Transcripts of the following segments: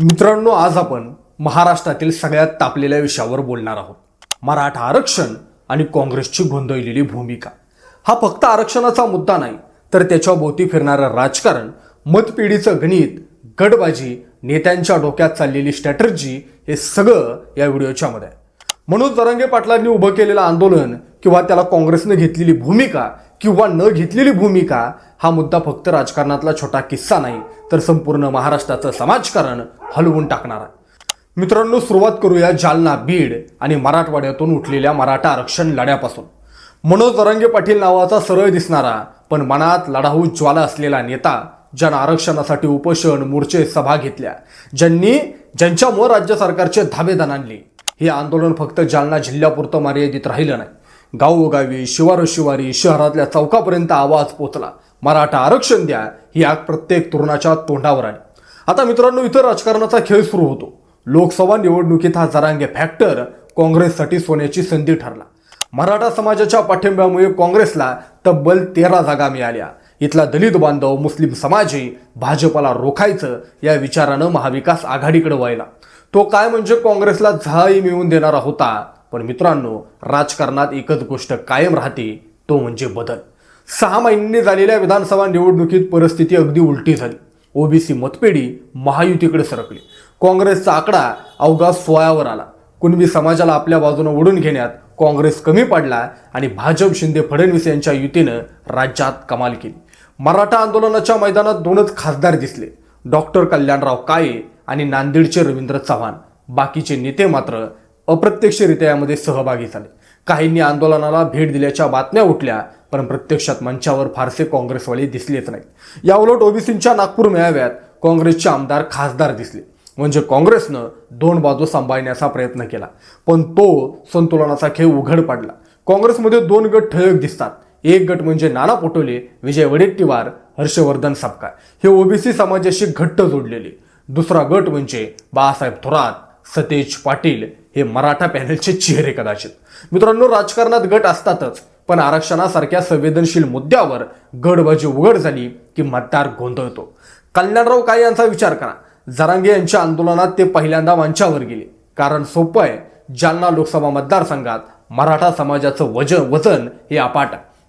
मित्रांनो आज आपण महाराष्ट्रातील सगळ्यात तापलेल्या विषयावर बोलणार आहोत. मराठा आरक्षण आणि काँग्रेसची गोंधळलेली भूमिका. हा फक्त आरक्षणाचा मुद्दा नाही तर त्याच्या भोवती फिरणारं राजकारण मतपेढीचं गणित गडबाजी नेत्यांच्या डोक्यात चाललेली स्ट्रॅटर्जी हे सगळं या व्हिडिओच्या मध्ये आहे. मनोज दरंगे पाटलांनी उभं केलेलं आंदोलन किंवा त्याला काँग्रेसनं घेतलेली भूमिका किंवा न घेतलेली भूमिका हा मुद्दा फक्त राजकारणातला छोटा किस्सा नाही तर संपूर्ण महाराष्ट्राचं समाजकारण हलवून टाकणार आहे. मित्रांनो सुरुवात करूया जालना बीड आणि मराठवाड्यातून उठलेल्या मराठा आरक्षण लढ्यापासून. मनोज दरंगे पाटील नावाचा सरळ दिसणारा पण मनात लढाऊ ज्वाला असलेला नेता ज्यानं आरक्षणासाठी उपोषण मोर्चे सभा घेतल्या ज्यांनी ज्यांच्यामुळे राज्य सरकारचे धाबेदान आणले हे आंदोलन फक्त जालना जिल्ह्यापुरतं मर्यादित राहिलं नाही. गावोगावी शिवार शिवारी शहरातल्या चौकापर्यंत आवाज पोचला मराठा आरक्षण द्या ही आग प्रत्येक तरुणाच्या तोंडावर आली. आता मित्रांनो इतर राजकारणाचा खेळ सुरू होतो. लोकसभा निवडणुकीत हा जरांगे फॅक्टर काँग्रेससाठी सोन्याची संधी ठरला. मराठा समाजाच्या पाठिंब्यामुळे काँग्रेसला तब्बल तेरा जागा मिळाल्या. इथला दलित बांधव मुस्लिम समाजही भाजपला रोखायचं या विचारानं महाविकास आघाडीकडे व्हायला तो काय म्हणजे काँग्रेसला झळाई मिळवून देणारा होता? पण मित्रांनो राजकारणात एकच गोष्ट कायम राहते तो म्हणजे बदल. सहा महिन्यांनी झालेल्या विधानसभा निवडणुकीत परिस्थिती अगदी उलटी झाली. ओबीसी मतपेढी महायुतीकडे सरकली. काँग्रेसचा आकडा अवघा सोळावर आला. कुणबी समाजाला आपल्या बाजूने ओढून घेण्यात काँग्रेस कमी पडला आणि भाजप शिंदे फडणवीस यांच्या युतीनं राज्यात कमाल केली. मराठा आंदोलनाच्या मैदानात दोनच खासदार दिसले. डॉक्टर कल्याणराव काळे आणि नांदेडचे रवींद्र चव्हाण. बाकीचे नेते मात्र अप्रत्यक्षरित्या यामध्ये सहभागी झाले. काहींनी आंदोलनाला भेट दिल्याच्या बातम्या उठल्या पण प्रत्यक्षात मंचावर फारसे काँग्रेसवाले दिसलेच नाहीत. याउलट ओबीसींच्या नागपूर मेळाव्यात काँग्रेसचे आमदार खासदार दिसले. म्हणजे काँग्रेसनं दोन बाजू सांभाळण्याचा प्रयत्न केला पण तो संतुलनाचा खेळ उघड पडला. काँग्रेसमध्ये दोन गट ठळक दिसतात. एक गट म्हणजे नाना पटोले विजय वडेट्टीवार हर्षवर्धन सपकाळ हे ओबीसी समाजाशी घट्ट जोडलेले. दुसरा गट म्हणजे बाळासाहेब थोरात सतेज पाटील हे मराठा पॅनलचे चेहरे कदाचित. मित्रांनो राजकारणात गट असतातच पण आरक्षणासारख्या संवेदनशील मुद्द्यावर गडबाजी उघड झाली की मतदार गोंधळतो. कल्याणराव काळे यांचा विचार करा. जरांगे यांच्या आंदोलनात ते पहिल्यांदा मंचावर गेले. कारण सोपं आहे जालना लोकसभा मतदारसंघात मराठा समाजाचं वजन वजन हे अपाट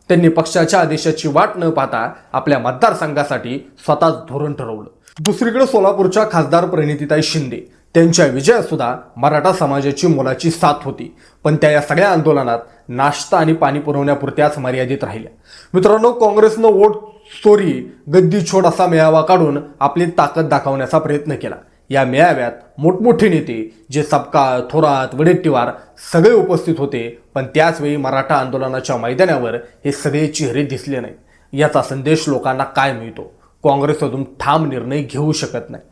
त्यांनी पक्षाच्या आदेशाची वाट न पाहता आपल्या मतदारसंघासाठी स्वतःच धोरण ठरवलं. दुसरीकडे सोलापूरच्या खासदार प्रणितीताई शिंदे. त्यांच्या विजयातसुद्धा मराठा समाजाची मोलाची साथ होती. पण त्या या सगळ्या आंदोलनात नाश्ता आणि पाणी पुरवण्यापुरत्याच मर्यादित राहिल्या. मित्रांनो काँग्रेसनं वोट चोरी गद्दी छोड असा मेळावा काढून आपली ताकद दाखवण्याचा प्रयत्न केला. या मेळाव्यात मोठमोठे नेते जे सपकाळ थोरात वडेट्टीवार सगळे उपस्थित होते पण त्याचवेळी मराठा आंदोलनाच्या मैदानावर हे सगळे चेहरे दिसले नाहीत. याचा संदेश लोकांना काय मिळतो? काँग्रेस अजून ठाम निर्णय घेऊ शकत नाही.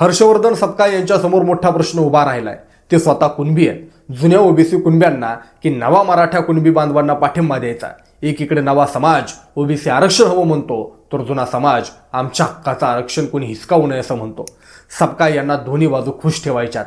हर्षवर्धन सपकाळ यांच्यासमोर मोठा प्रश्न उभा राहिलाय. ते स्वतः कुणबी आहेत? जुन्या ओबीसी कुणब्यांना की नवा मराठा कुणबी बांधवांना पाठिंबा द्यायचा? एकीकडे नवा समाज ओबीसी आरक्षण हवं म्हणतो तर जुना समाज आमच्या हक्काचं आरक्षण कोणी हिसकावू नये असं म्हणतो. सपकाळ यांना दोन्ही बाजू खुश ठेवायच्यात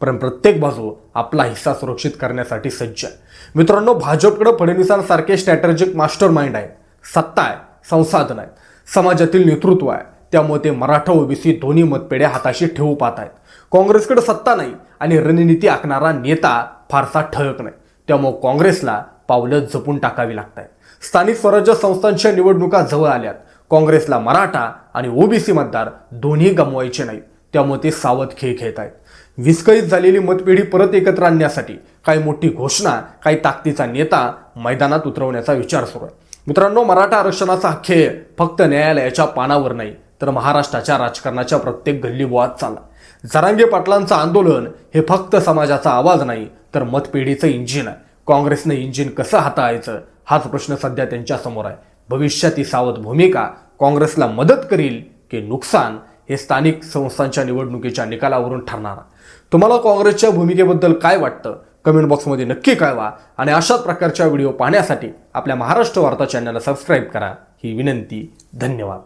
पण प्रत्येक बाजू आपला हिस्सा सुरक्षित करण्यासाठी सज्ज आहे. मित्रांनो भाजपकडे फडणवीसांसारखे स्ट्रॅटेजिक मास्टर माइंड आहे सत्ता आहे संसाधन आहे समाजातील नेतृत्व आहे. त्यामुळे ते मराठा ओबीसी दोन्ही मतपेढ्या हाताशी ठेवू पाहत आहेत. काँग्रेसकडे सत्ता नाही आणि रणनीती आखणारा नेता फारसा ठळक नाही. त्यामुळे काँग्रेसला पावलं जपून टाकावी लागत आहेत स्थानिक स्वराज्य संस्थांच्या निवडणुका जवळ आल्यात. काँग्रेसला मराठा आणि ओबीसी मतदार दोन्ही गमवायचे नाहीत. त्यामुळे ते सावध खेळ खेळत आहेत. विस्कळीत झालेली मतपेढी परत एकत्र आणण्यासाठी काही मोठी घोषणा काही ताकदीचा नेता मैदानात उतरवण्याचा विचार सुरू आहे. मित्रांनो मराठा आरक्षणाचा खेळ फक्त न्यायालयाच्या पानावर नाही तर महाराष्ट्राच्या राजकारणाच्या प्रत्येक गल्लीबोळात चालला जरांगे पाटलांचं आंदोलन हे फक्त समाजाचा आवाज नाही तर मतपेढीचं इंजिन आहे. काँग्रेसनं इंजिन कसं हाताळायचं? हाच प्रश्न सध्या त्यांच्यासमोर आहे. भविष्यात ही सावध भूमिका काँग्रेसला मदत करील की नुकसान हे स्थानिक संस्थांच्या निवडणुकीच्या निकालावरून ठरणार आहे. तुम्हाला काँग्रेसच्या भूमिकेबद्दल काय वाटतं? कमेंट बॉक्समध्ये नक्की कळवा आणि अशाच प्रकारच्या व्हिडिओ पाहण्यासाठी आपल्या महाराष्ट्र वार्ता चॅनलला सबस्क्राईब करा. ही विनंती धन्यवाद.